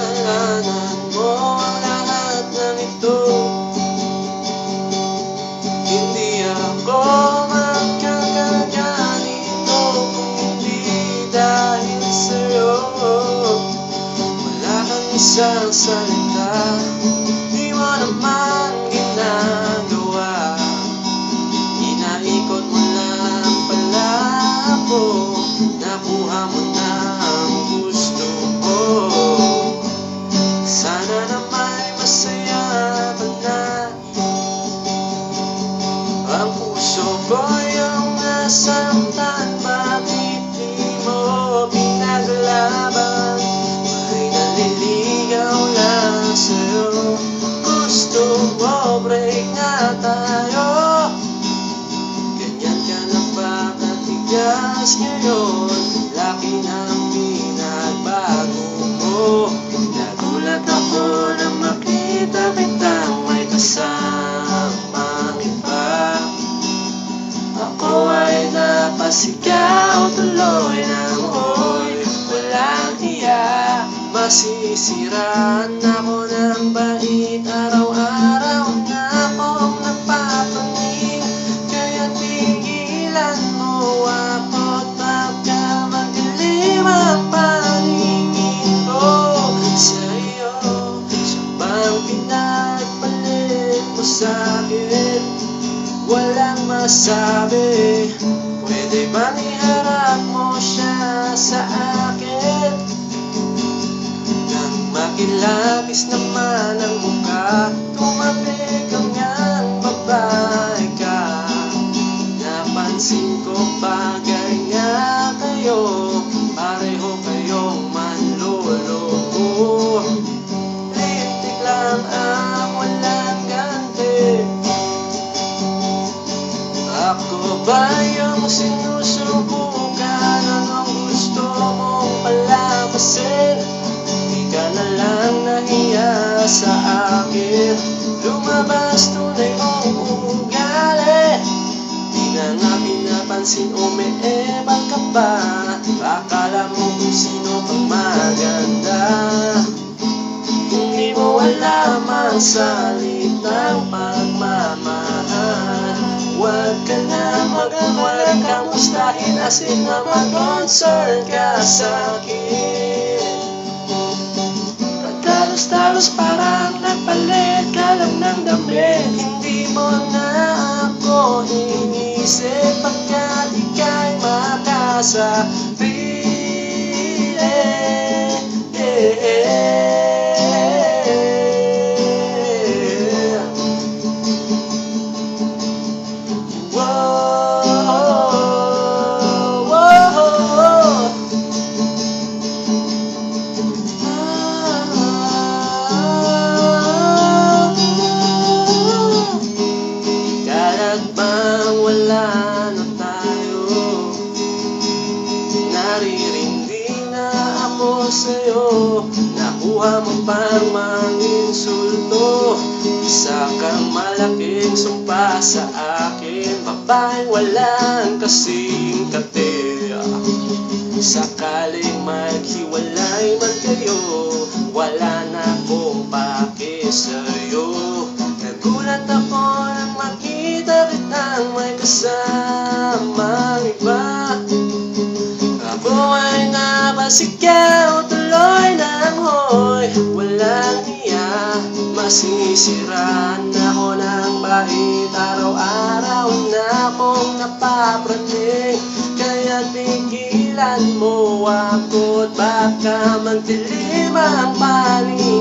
kasalanan mo lahat ng ito Hindi ako magkakanya nito kung hindi dahil sa'yo Wala kang isang salita, di mo naman ginagawa Inaikot mo lang pala ako, nakuha mo na tayo. Ganyan ka na ba katigas ngayon? Laki ng pinagbago mo. Nagulat ako na makita kitang may kasamang iba Ako ay napasigaw tuloy ng hoy Walang hiya. Masisiraan ako ng bait Araw-araw mo sa'kin Walang masabi. Pwede bang iharap mo siya sa akin. Nang makilabis naman ang mukha Tumabi kang ngang babae ka. Napansin ko bagay Ako ba yung sinusubukan Anong gusto mong palabasin Di ka na lang nahiya sa akin. Lumabas tunay mong ugali. Di na nga pinapansin ebal ka ba Akala mo kung sino pang maganda. Hindi mo alam ang salitang pagmamahal. Huwag ka na mag-alala Kamustahin asin na mag-concern ka sa'kin Pagdalos-dalos parang nagpalit ka lang ng damit Hindi mo na ako inisip Pagkat ika'y makasabi sa'yo. Nakuha mo pang manginsulto Isa kang malaking sumpa sa akin. Babaeng walang kasing kate Sakaling maghiwalay man kayo Wala na akong pake sa'yo. Nagulat ako nang makita kitang may kasamang iba. Ako ay tuloy hiya Masisiraan ako ng bait. Araw-araw na akong napapraning Kaya tigilan mo ako At baka magdilim ang paningin